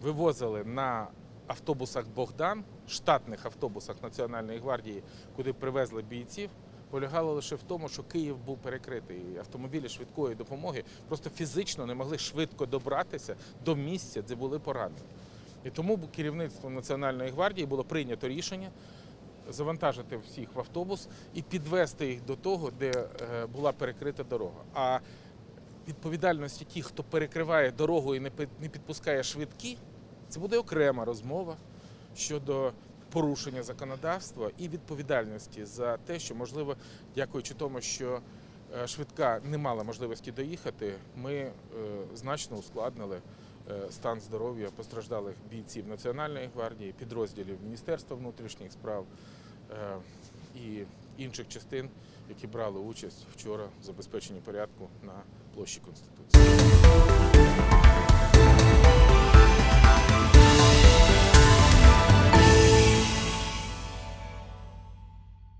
вивозили на автобусах Богдан, штатних автобусах Національної гвардії, куди привезли бійців, полягало лише в тому, що Київ був перекритий. Автомобілі швидкої допомоги просто фізично не могли швидко добратися до місця, де були поранені. І тому керівництвом Національної гвардії було прийнято рішення завантажити всіх в автобус і підвести їх до того, де е, була перекрита дорога. А відповідальності тих, хто перекриває дорогу і не підпускає швидкі, це буде окрема розмова щодо порушення законодавства і відповідальності за те, що можливо, дякуючи тому, що е, швидка не мала можливості доїхати, ми е, значно ускладнили е, стан здоров'я постраждалих бійців Національної гвардії, підрозділів Міністерства внутрішніх справ і інших частин, які брали участь вчора в забезпеченні порядку на площі Конституції.